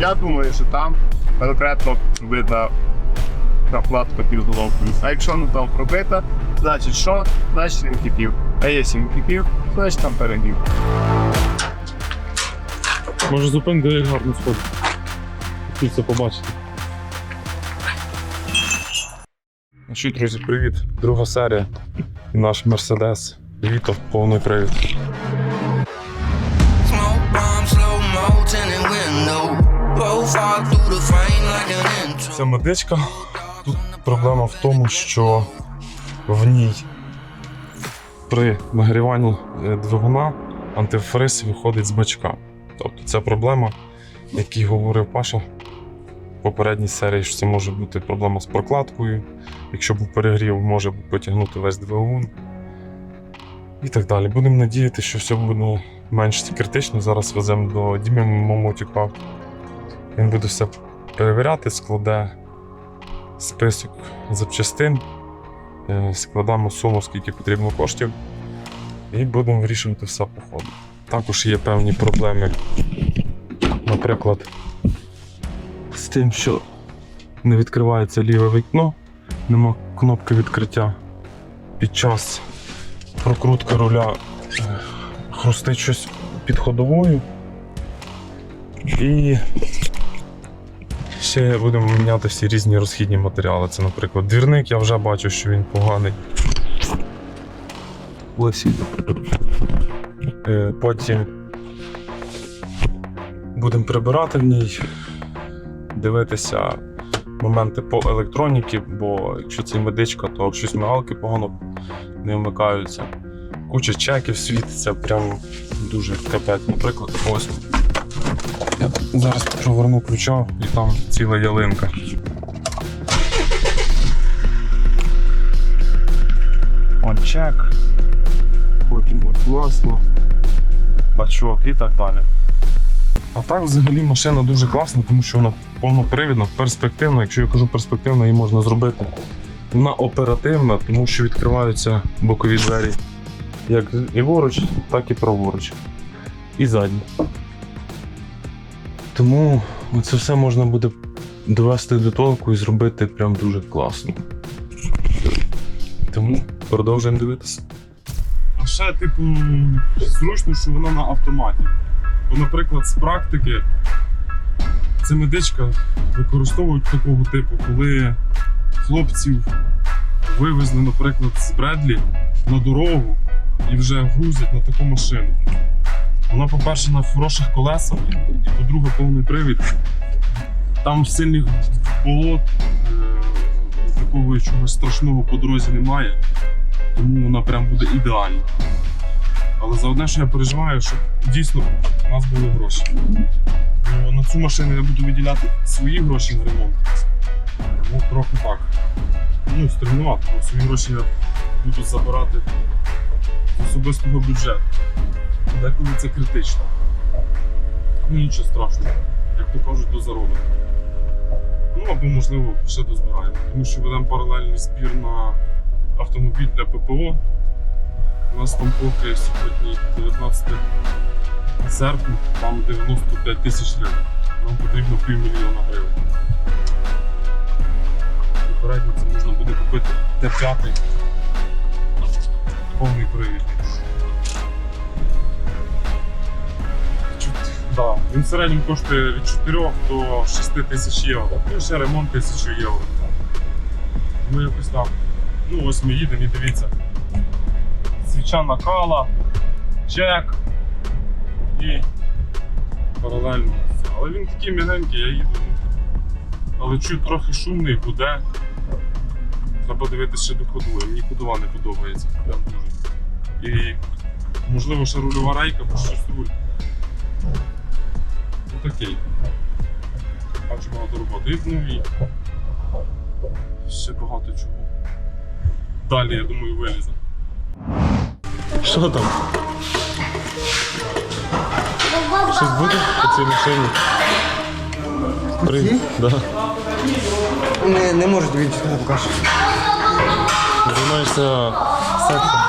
Я думаю, що там конкретно видно накладка під. А якщо не там пробита, значить що? Значить він кипів. А якщо він кипів, значить там перегрів. Може зупинити, як гарно сходить. Хотів побачити. Ну що, друзі, привіт. Друга серія. І наш Мерседес. Віто, повний привід. Ця медичка. Тут проблема в тому, що в ній при нагріванні е, двигуна антифриз виходить з бачка. Тобто це проблема, який говорив Паша в попередній серії, що це може бути проблема з прокладкою. Якщо був перегрів, може потягнути весь двигун. І так далі. Будемо надіяти, що все буде менш критично. Зараз веземо до Діми Момотюка. Він буде все перевіряти, складе список запчастин, е, складаємо суму, скільки потрібно коштів, і будемо вирішувати все по ходу. Також є певні проблеми, наприклад, з тим, що не відкривається ліве вікно, нема кнопки відкриття. Під час прокрутки руля е, хрустить щось під ходовою. І Ще будемо міняти всі різні розхідні матеріали. Це, наприклад, двірник, я вже бачу, що він поганий. Ось. Е, Потім будемо прибирати в ній, дивитися моменти по електроніки, бо якщо це медичка, то щось мигалки погано не вмикаються. Куча чеків світиться, прям дуже капець. Наприклад, ось. Я зараз проверну ключа і там ціла ялинка. Он чек. Потім от масло, бачок і так далі. А так взагалі машина дуже класна, тому що вона повнопривідна, перспективна. Якщо я кажу перспективна, її можна зробити. Вона оперативна, тому що відкриваються бокові двері як ліворуч, так і праворуч. І задні. Тому це все можна буде довести до толку і зробити прям дуже класно. Тому продовжуємо дивитися. А ще, типу, зручно, що вона на автоматі. Бо, наприклад, з практики ця медичка використовують такого типу, коли хлопців вивезли, наприклад, з Бредлі на дорогу і вже грузять на таку машину. Вона, по-перше, на хороших колесах, і по-друге, повний привід. Там сильних болот, е, такого чогось страшного по дорозі немає, тому вона прям буде ідеальна. Але за одне, що я переживаю, щоб дійсно у нас були гроші. На цю машину я буду виділяти свої гроші на ремонт. Ну, трохи так. Ну, стримнувато, бо свої гроші я буду забирати з особистого бюджету. Деколи це критично. Ну нічого страшного. Як то кажуть, до заробимо. Ну або можливо ще дозбираємо. Тому що ведемо паралельний збір на автомобіль для ППО. У нас там поки сьогодні 19 серпня, там 95 тисяч гривень. Нам потрібно півмільйона гривень. Попередньо це можна буде купити Т5 повний привід. Да. Він в середньому коштує від 4 до 6 тисяч євро. Ну, ще ремонт 1000 євро. Ну якось так. Ну ось ми їдемо і дивіться. Свіча накала, чек і паралельно. Але він такий м'ягенький, я їду. ну, Але чуть трохи шумний, гуде. Треба дивитися ще до ходової. Мені ходова не подобається. Прям дуже. І можливо ще рульова рейка, бо щось руль. Ну такий. Бачу багато роботи. І, Ну і ще багато чого. Далі, я думаю, вилізе. Що там? Щось буде по цій машині? При... Да. Не, не можу тобі нічого поки що. Займаєшся сексом?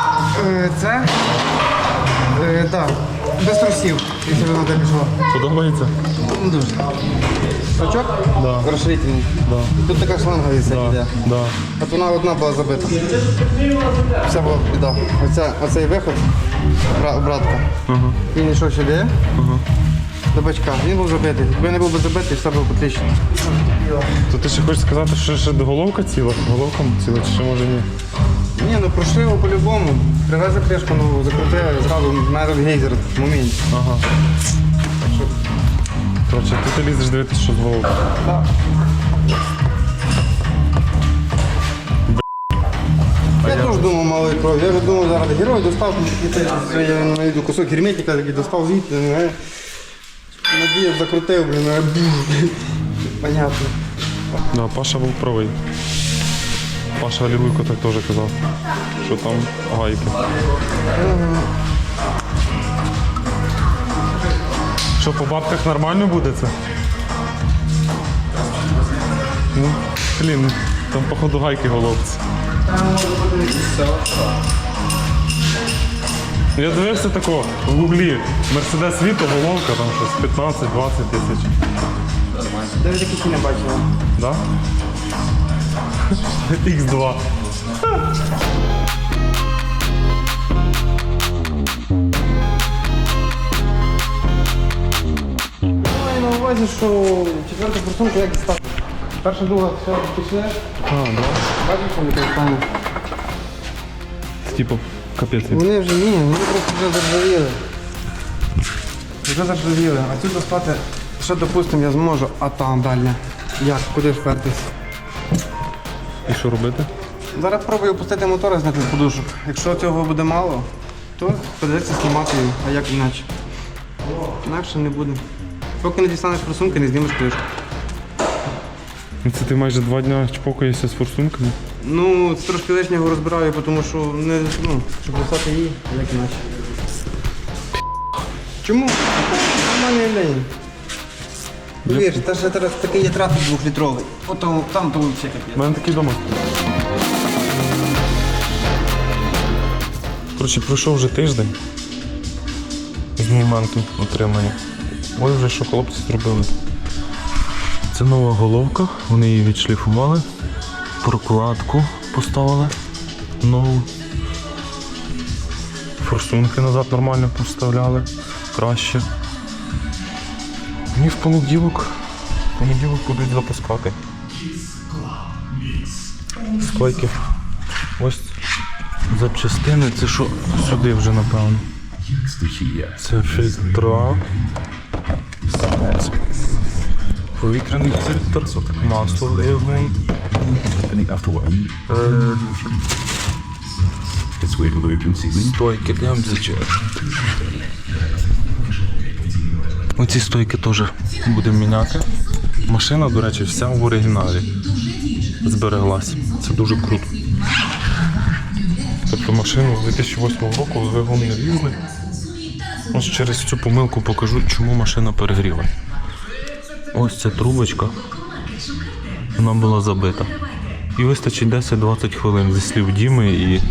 Е, Це? Е, Так, без трусів, якщо воно так пішло. Подобається? Ну, Дуже. Сачок? Да. Розширительний. Да. Тут така шланга висить іде. Да. От вона одна була забита. Вся була біда. Оця, оцей виход, бра- обратка. Ага. Він йшов сюди. До бачка. Він був забитий. Якби не був би забитий, все було потріщено. То ти ще хочеш сказати, що ще головка ціла? Головка ціла, чи ще може ні? Ні, ну прошиво по-любому. Привезли кришку нову, закрутили, зразу метод гейзер в моменті. Ага. Коротше, ти, ти лізеш дивитися, що з головки. Я теж думав малої крові. Я вже думав зараз герой достав я знайду кусок герметика, такий достав звідти, ну, е. Надіяв, закрутив, блін. Понятно. Да, Паша був правий. Паша Алілуйко так теж казав, що там гайки. Що, по бабках нормально буде це? Ну, блін, там походу гайки головці. Я дивився такого в гуглі. Мерседес Віто, головка, там щось 15-20 тисяч. Навіть такі не бачила. Да? Х2. Маю на увазі, що четверта форсунка як став. Перша друга все пішли. А, да. Бачиш, що вони стане? Типу, капець. Вони вже ні, вони просто вже заржавіли. Вже заржавіли. А цю достати, що допустимо, я зможу, а там далі. Як? Куди впертись? І що робити? Зараз пробую опустити мотор і зняти з подушок. Якщо цього буде мало, то придеться знімати її, а як іначе. Інакше не буде. Поки не дістанеш просунки, не знімеш кришку. Ну, Це ти майже два дня чпокаєшся з форсунками. Ну, трошки лишнього розбираю, тому що не, ну, щоб достати її, як іначе. Чому? Нормальне явлення. Повір, та ж зараз такий є трафік двохлітровий. Ото там то взагалі У мене такий дома. Коротше, пройшов вже тиждень з моменту отримання. Ось вже що хлопці зробили. Це нова головка, вони її відшліфували, прокладку поставили нову. Форсунки назад нормально поставляли, краще. І в понеділок, в понеділок будуть запускати. Стойки. Ось запчастини, це що сюди вже напевно. Це фільтра. Повітряний фільтр, масло. Е, sealing. Стойки для МЗЧ. Оці стойки теж будемо міняти. Машина, до речі, вся в оригіналі збереглась. Це дуже круто. Тобто машину з 2008 року двигун не лізли. Ось через цю помилку покажу, чому машина перегріла. Ось ця трубочка. Вона була забита. І вистачить 10-20 хвилин зі слів Діми і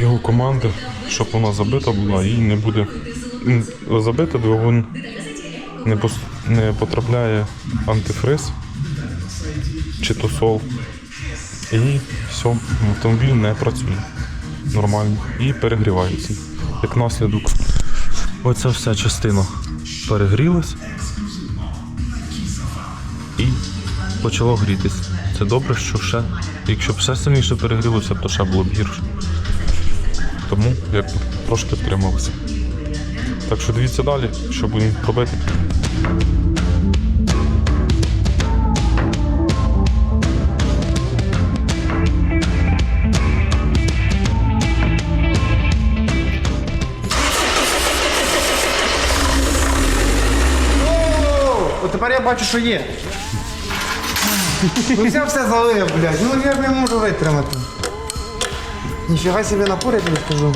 його команди, щоб вона забита була і не буде забита, двигун не, не потрапляє антифриз чи тосол. І все, автомобіль не працює нормально і перегрівається. Як наслідок, оця вся частина перегрілась почало грітись. Це добре, що ще, якщо б ще сильніше перегрілося, то ще було б гірше. Тому як трошки втримався. Так що дивіться далі, що будемо робити. От тепер я бачу, що є. Ну все залив, блядь. Ну я не можу витримати. Ніфіга собі напор, я тобі скажу.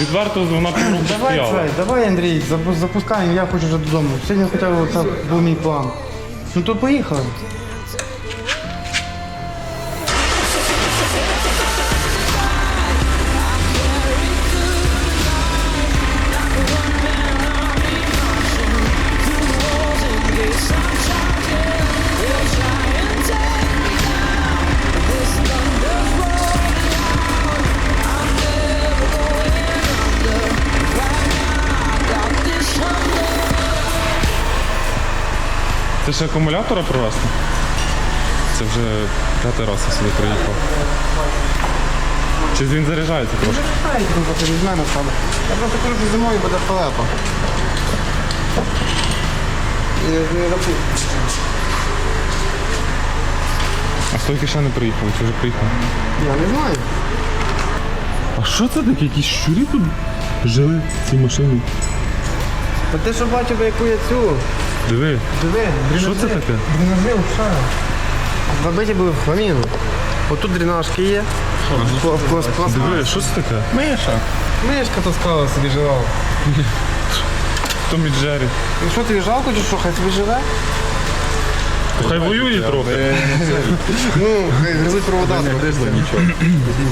Відверто вона півроку Давай, Цей, давай, Андрій, запу- запускаємо, я хочу вже додому. Сьогодні хоча б це був мій план. Ну то поїхали. Це ще акумулятора привезти? Це вже п'ятий раз я сюди приїхав. Чи він заряджається трошки? Ай, ну трохи візьме на себе. Я просто кажу, що зимою буде халепа. І не, не. А стойки ще не приїхали, чи вже приїхали? Я не знаю. А що це таке? Якісь щурі тут жили в цій машині? Та ти що бачив, яку я цю? Диви, Диви, що це таке? Дренажив, що? Забиті були в хламіну. Отут дренажки є. Диви, що це таке? Миша. Мишка таскала собі жила. Том і Джері. Ну що тобі жалко чи що, хай собі живе? Хай воює трохи. Ну, хай гризуть провода. гризли нічого.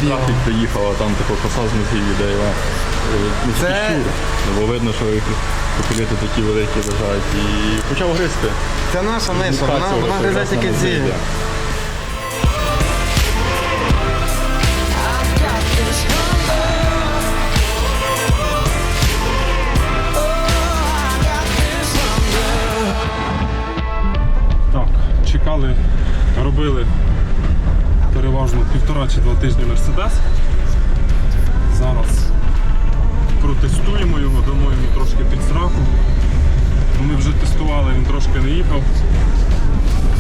Трафік приїхав, а там тако коса з ноги йде. Це- такий Бо видно, що копілети такі великі лежать. І почав гризти. Це наша миша, вона, вона гризе на тільки ці. Так, чекали, робили переважно півтора чи два тижні Мерседес. Зараз протестуємо його, дамо йому трошки підсраку. Ми вже тестували, він трошки не їхав.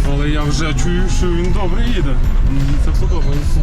Але я вже чую, що він добре їде. Мені це подобається.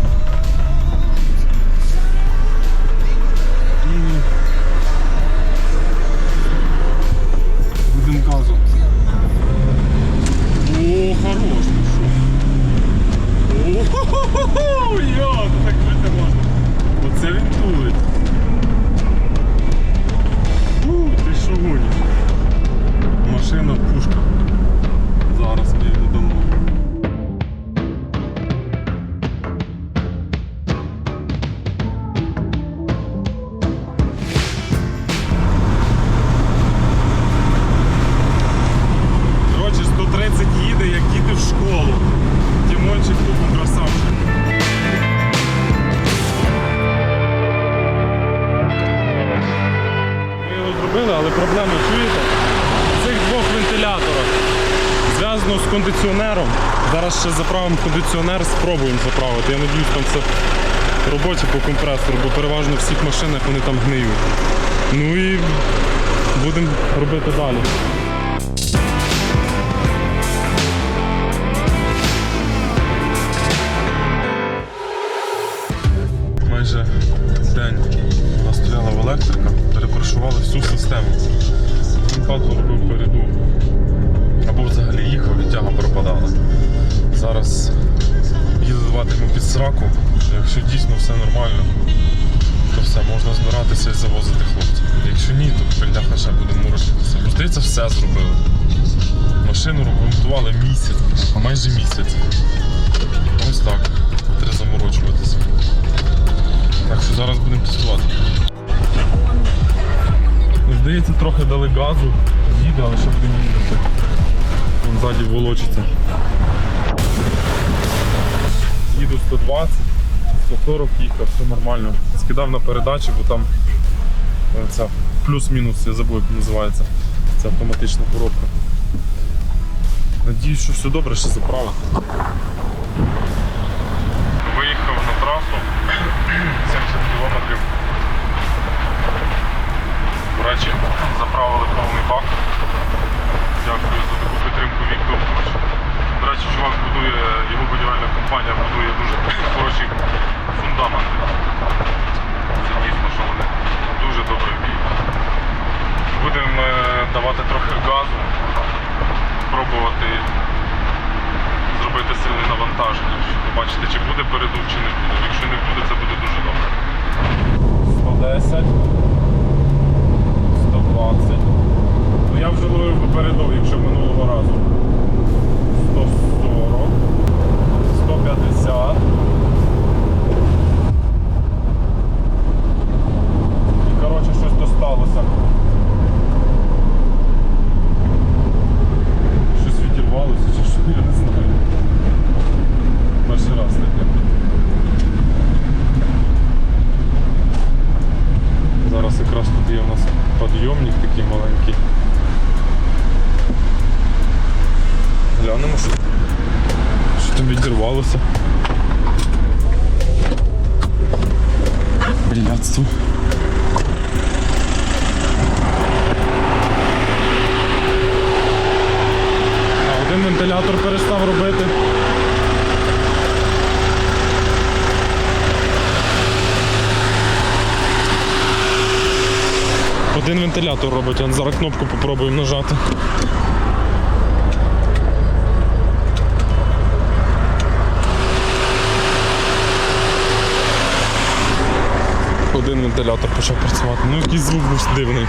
Кондиціонер, спробуємо заправити. Я надіюсь, там все в роботі по компресору, бо переважно в всіх машинах вони там гниють. Ну і будемо робити далі. Все нормально, то все, можна збиратися і завозити хлопців. Якщо ні, то бляха ще буде мурашитися. Здається, все зробили. Машину ремонтували місяць, а майже місяць. Ось так. Треба заморочуватися. Так що зараз будемо тестувати. Ну, Здається, трохи дали газу, їде, але ще будемо їздити. Вон ззаді волочиться. Їду 120, 140 їхав, все нормально. Скидав на передачі, бо там е, ця плюс-мінус, я забув, як називається. Це автоматична коробка. Надіюсь, що все добре, ще заправити. Виїхав на трасу 70 кілометрів. До речі, заправили повний бак. Дякую за таку підтримку Віктор. До речі, чувак будує, його будівельна компанія будує дуже хороші фундаменти. Це дійсно, що вони дуже добре вміють. Будемо е, давати трохи газу, пробувати зробити сильне навантаження, щоб побачити, чи буде передув, чи не буде. Якщо не буде, це буде дуже добре. 110, 120. Ну я вже ловив попередов, якщо минулого разу. 140, 150. Вентилятор робить, зараз кнопку попробуємо нажати. Один вентилятор почав працювати. Ну якийсь звук був дивний.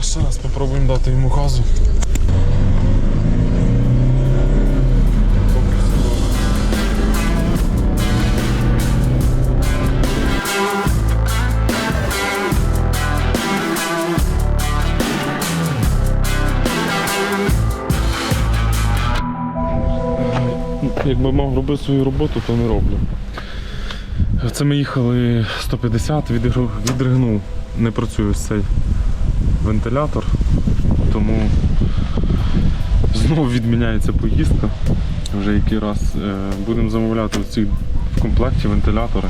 Ще раз попробуємо дати йому газу. Якби мав робити свою роботу, то не роблю. Це ми їхали 150, відігру- відригнув. Не працює цей вентилятор, тому знову відміняється поїздка. Вже який раз Е, будемо замовляти ці в комплекті вентилятори,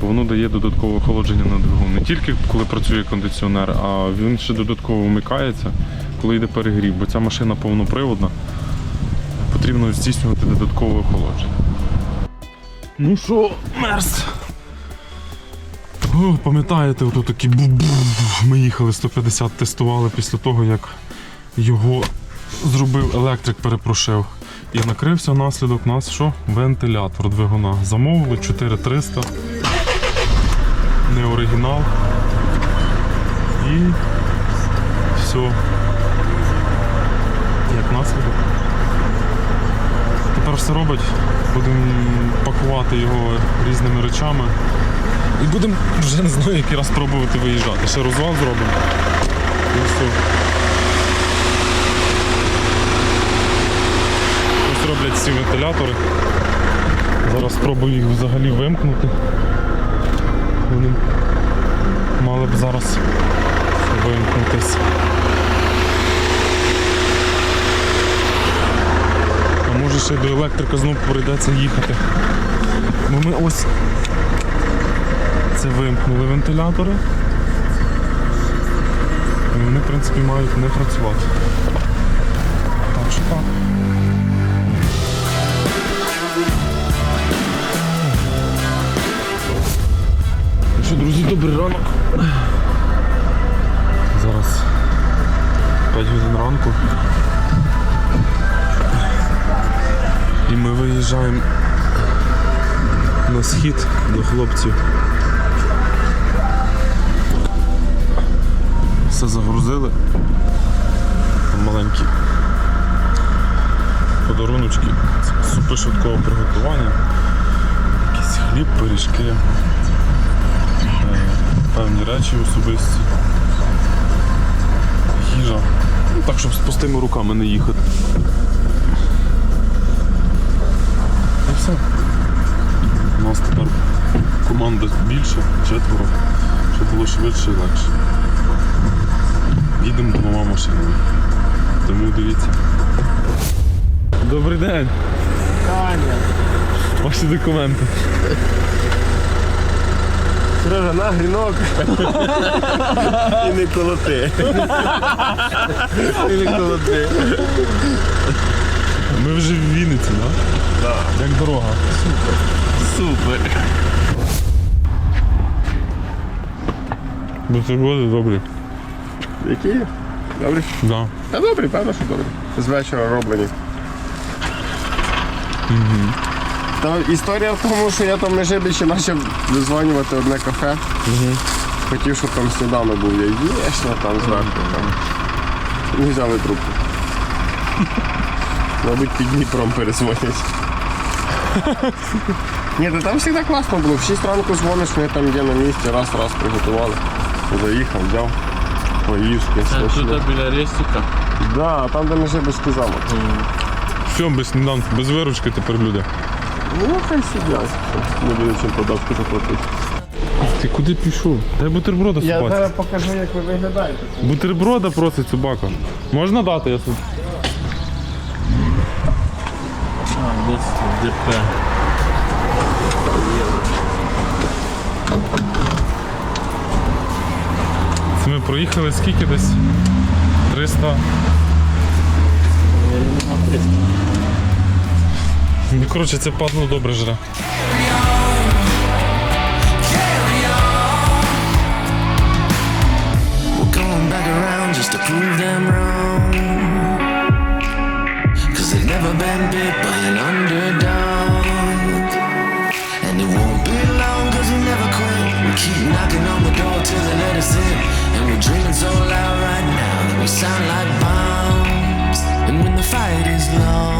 бо воно дає додаткове охолодження на двигун. Не тільки коли працює кондиціонер, а він ще додатково вмикається, коли йде перегрів, бо ця машина повноприводна. Потрібно здійснювати додаткове охолодження. Ну що, мерз? О, пам'ятаєте, ото такі бу-бу. Ми їхали 150, тестували після того, як його зробив електрик, перепрошив. І накрився наслідок у нас що? Вентилятор двигуна. Замовили 4300. Не оригінал. І все. Як наслідок. Все робить. Будемо пакувати його різними речами. І будемо вже не знаю, який раз пробувати виїжджати. Ще розвал зробимо. І. Ось роблять ці вентилятори. Зараз спробую їх взагалі вимкнути. Вони мали б зараз вимкнутися. Може ще до електрика знову прийдеться їхати. Бо ми ось це вимкнули вентилятори. І вони, в принципі, мають не працювати. Так що так. Ну що, друзі, добрий ранок. Зараз 5 годин ранку. І ми виїжджаємо на схід до хлопців. Все загрузили. Маленькі подаруночки, супи швидкого приготування, якийсь хліб, пиріжки, е, певні речі особисті, їжа. Ну, так, щоб з пустими руками не їхати. Все. У нас тепер команда більше, четверо, щоб було швидше і легше. Їдемо двома машинами. Тому дивіться. Добрий день. Ваші документи. Сережа, на грінок. І не колоти. І не колоти. Ми вже в Вінниці, так? Так. Як дорога. Супер. Супер. Бутерброди добрі. Які? Добре. Да. Та добре, певно, що добре. З вечора роблені. Та історія в тому, що я там на почав визвонювати одне кафе. Хотів, щоб там сніданок був Я яєчня там зверху. Там. Не взяли трубку. Мабуть, під Дніпром перезвонять. Ні, та там завжди класно було. В 6 ранку дзвониш, ми там є на місці, раз-раз приготували. Заїхав, взяв, поїв, смачно. біля рестика. Да, там де ми Жибицький замок. Все, без сніданку, без виручки тепер люди. Ну, хай сидять. Не буде чим податки заплатити. Ти куди пішов? Дай бутерброда Я собаці. зараз покажу, як ви виглядаєте. Бутерброда просить собака. Можна дати, я собі? А, десь ДП. Це ми проїхали скільки десь? 300. Ну, коротше, це падло добре жре. Just to prove them wrong. Never been bit by an underdog. And it won't be long cause we never quit. We keep knocking on the door till they let us in. And we're dreaming so loud right now that we sound like bombs. And when the fight is long,